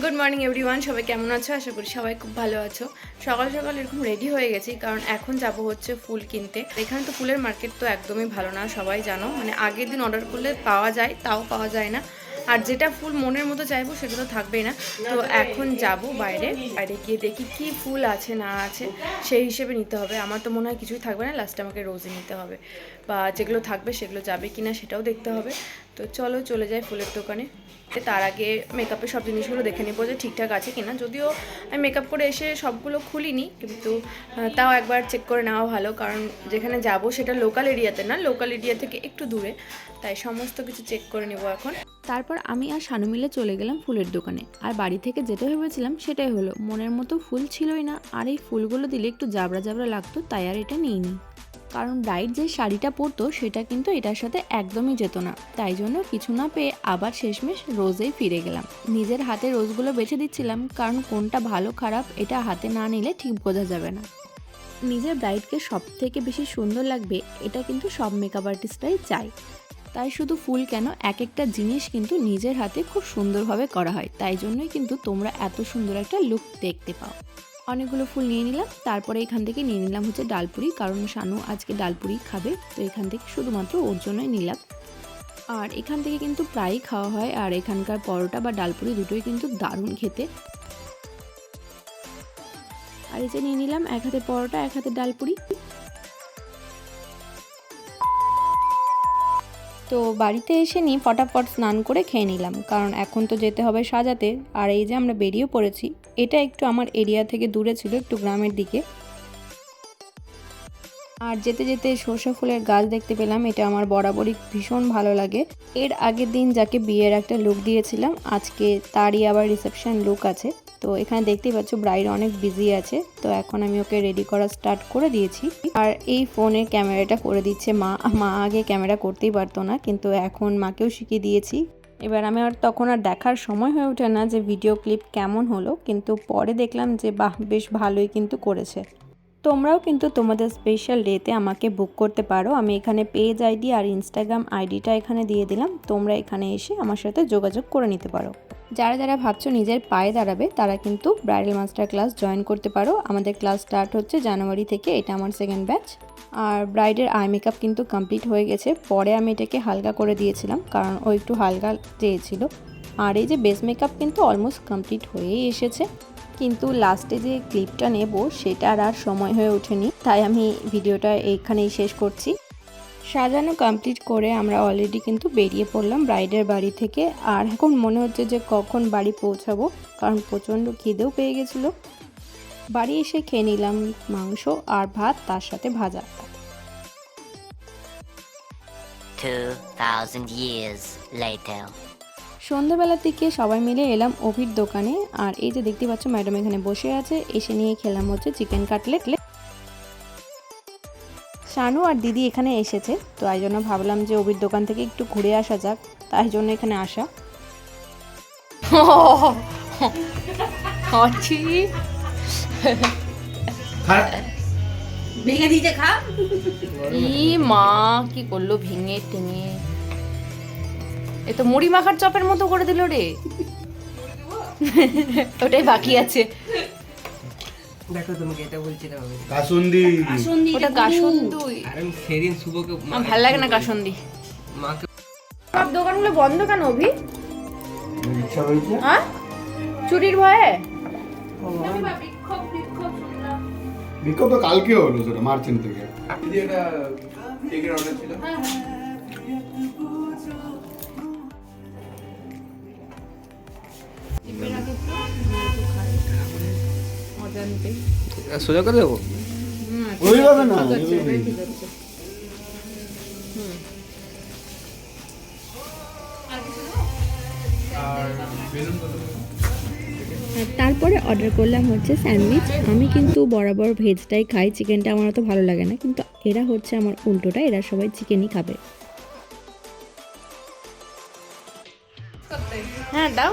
Good morning everyone সবাই কেমন আছো? আশা করি সবাই খুব ভালো আছো। সকাল সকাল এরকম রেডি হয়ে গেছি, কারণ এখন যাব হচ্ছে ফুল কিনতে। এখানে তো ফুলের মার্কেট তো একদমই ভালো না, সবাই জানো। মানে আগের দিন অর্ডার করলে পাওয়া যায়, তাও পাওয়া যায় না। আর যেটা ফুল মনের মতো চাইব সেটা তো থাকবেই না। তো এখন যাব বাইরে বাইরে গিয়ে দেখি কি ফুল আছে না আছে, সেই হিসেবে নিতে হবে। আমার তো মনে হয় কিছুই থাকবে না লাস্টে আমাকে রোজই নিতে হবে। বা যেগুলো থাকবে সেগুলো যাবে কি না সেটাও দেখতে হবে। তো চলো চলে যাই ফুলের দোকানে। তার আগে মেকআপের সব জিনিসগুলো দেখে নেব যে ঠিকঠাক আছে কিনা। যদিও আমি মেকআপ করে এসে সবগুলো খুলিনি, কিন্তু তাও একবার চেক করে নেওয়া ভালো। কারণ যেখানে যাব সেটা লোকাল এরিয়াতে না লোকাল এরিয়া থেকে একটু দূরে। তাই সমস্ত কিছু চেক করে নেব এখন। তারপর আমি আর শানু মিলে চলে গেলাম ফুলের দোকানে। আর বাড়ি থেকে যেটা ভেবেছিলাম সেটাই হলো। মনের মতো ফুল ছিলই না। আর এই ফুলগুলো দিলে একটু জাবরা জাবরা লাগতো, তাই আর এটা নিইনি। কারণ ব্রাইট যে শাড়িটা পরতো, সেটা কিন্তু এটার সাথে একদমই যেত না। তাই জন্য কিছু না পেয়ে আবার শেষমেশ রোজেই ফিরে গেলাম। নিজের হাতে রোজগুলো বেছে দিচ্ছিলাম, কারণ কোনটা ভালো, খারাপ, এটা হাতে না নিলে ঠিক বোঝা যাবে না। নিজের ব্রাইডকে সব থেকে বেশি সুন্দর লাগবে, এটা কিন্তু সব মেকআপ আর্টিস্টরাই চায়। তাই শুধু ফুল কেন? এক একটা জিনিস কিন্তু নিজের হাতে খুব সুন্দরভাবে করা হয়। তাই জন্যই কিন্তু তোমরা এত সুন্দর একটা লুক দেখতে পাও। অনেকগুলো ফুল নিয়ে নিলাম, তারপরে এখান থেকে নিয়ে নিলাম হচ্ছে ডালপুরি, কারণ শানু আজকে ডালপুরি খাবে, তো এখান থেকে শুধুমাত্র ওর জন্যই নিলাম। আর এখান থেকে কিন্তু প্রায়ই খাওয়া হয়, আর এখানকার পরোটা বা ডালপুরি দুটোই কিন্তু দারুণ খেতে। আর এই যে নিয়ে নিলাম, এক হাতে পরোটা, এক হাতে ডালপুরি। তো বাড়িতে এসে নিয়ে ফটাফট স্নান করে খেয়ে নিলাম। কারণ এখন তো যেতে হবে সাজাতে। আর এই যে আমরা বেরিয়ে পড়েছি, এটা একটু আমার এরিয়া থেকে দূরে ছিল, একটু গ্রামের দিকে। আর যেতে যেতে সর্ষে ফুলের গাছ দেখতে পেলাম, এটা আমার বরাবরই ভীষণ ভালো লাগে। এর আগের দিন যাকে বিয়ের একটা লুক দিয়েছিলাম, আজকে তারই আবার রিসেপশন লুক আছে। তো এখানে দেখতেই পাচ্ছ ব্রাইড অনেক বিজি আছে। তো এখন আমি ওকে রেডি করা স্টার্ট করে দিয়েছি। আর এই ফোনের ক্যামেরাটা করে দিচ্ছে মা। মা আগে ক্যামেরা করতেই পারতো না, কিন্তু এখন মাকেও শিখিয়ে দিয়েছি। এবার আমি আর তখন আর দেখার সময় হয়ে ওঠে না যে ভিডিও ক্লিপ কেমন হলো, কিন্তু পরে দেখলাম যে, বাহ, বেশ ভালোই কিন্তু করেছে। তোমরাও কিন্তু তোমাদের স্পেশাল ডেতে আমাকে বুক করতে পারো। আমি এখানে পেজ আইডি আর ইনস্টাগ্রাম আইডিটা এখানে দিয়ে দিলাম। তোমরা এখানে এসে আমার সাথে যোগাযোগ করে নিতে পারো। যারা যারা ভাবছ নিজের পায়ে দাঁড়াবে, তারা কিন্তু ব্রাইডাল মাস্টার ক্লাস জয়েন করতে পারো। আমাদের ক্লাস স্টার্ট হচ্ছে জানুয়ারি থেকে, এটা আমার সেকেন্ড ব্যাচ আর ব্রাইডের আই মেকআপ কিন্তু কমপ্লিট হয়ে গেছে। পরে আমি এটাকে হালকা করে দিয়েছিলাম, কারণ ও একটু হালকা চেয়েছিল। আর এই যে বেস মেকআপ কিন্তু অলমোস্ট কমপ্লিট হয়েই এসেছে। কিন্তু লাস্টে যে ক্লিপটা নেব সেটা আর সময় হয়ে ওঠেনি। তাই আমি ভিডিওটা এইখানেই শেষ করছি। সাজানো কমপ্লিট করে আমরা অলরেডি কিন্তু বেরিয়ে পড়লাম ব্রাইডের বাড়ি থেকে। আর এখন মনে হচ্ছে যে কখন বাড়ি পৌঁছাবো কারণ প্রচণ্ড খিদেও পেয়ে গেছিল। বাড়ি এসে খেয়ে নিলাম মাংস আর ভাত তার সাথে ভাজা। 2,000 years later. সন্ধ্যাবেলার দিকে সবাই মিলে এলাম অভির দোকানে আর এই যে দেখতে পাচ্ছ ম্যাডাম এখানে বসে আছে এসে নিয়ে খেলাম হচ্ছে চিকেন কাটলেট শানু আর দিদি এখানে এসেছে তো তাই জন্য ভাবলাম যে অভির দোকান থেকে একটু ঘুরে আসা যাক তাই জন্য এখানে আসা। ভেঙে দিতে খা। ই মা কি করল ভেঙে টেঙে। এ তো মুড়ি মাখার চপের মতো করে দিল রে। ওটাই বাকি আছে। দেখো তোমাকে এটা বলছি না আমি কাসুন্দি। ওটা কাসুন্দি। আর আমি সেদিন শুভকে আমার ভালো লাগে না কাসুন্দি। মাকে সব দোকানগুলো বন্ধ কেন অভি? ইচ্ছা হয়েছে হ্যাঁ চুরির ভয়ে? বিক্ষোভ তো কালকে হলো সেটা মার্চেন্ট থেকে সোজা করে দেবো? ওইভাবে না আর তারপরে অর্ডার করলাম হচ্ছে স্যান্ডউইচ আমি কিন্তু বরাবর ভেজটাই খাই চিকেনটা আমার অত ভালো লাগে না। কিন্তু এরা হচ্ছে আমার উল্টোটা এরা সবাই চিকেনই খাবে। হ্যাঁ দাও।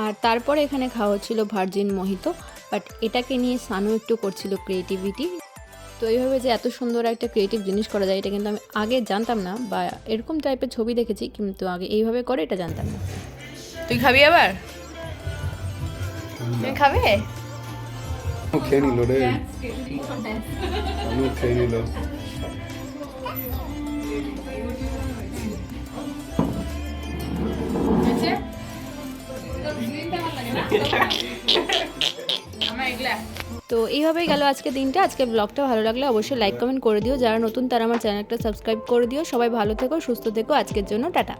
আর তারপরে এখানে খাওয়া হচ্ছিল ভার্জিন মোহিত বাট এটাকে নিয়ে সানু একটু করছিল ক্রিয়েটিভিটি তো এইভাবে যে এত সুন্দর একটা ক্রিয়েটিভ জিনিস করা যায় এটা কিন্তু আমি আগে জানতাম না বা এরকম টাইপের ছবি দেখেছি কিন্তু আগে এইভাবে করে এটা জানতাম না। তুই খাবি আবার? তুমি খাবে? ও খেয়ে নিল রে। খেয়ে নিল তো এইভাবেই গেল আজকে দিনটা। আজকে ব্লগটা ভালো লাগলে অবশ্যই লাইক কমেন্ট করে দিও। যারা নতুন, তারা আমার চ্যানেলটা সাবস্ক্রাইব করে দিও। সবাই ভালো থেকো, সুস্থ থেকো। আজকের জন্য টাটা।